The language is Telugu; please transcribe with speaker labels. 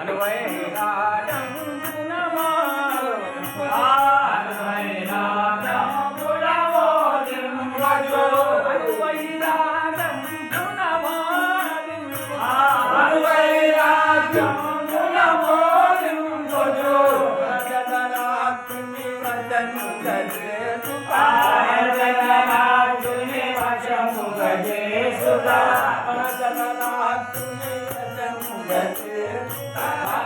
Speaker 1: అనువైనా నన్నుగలు మా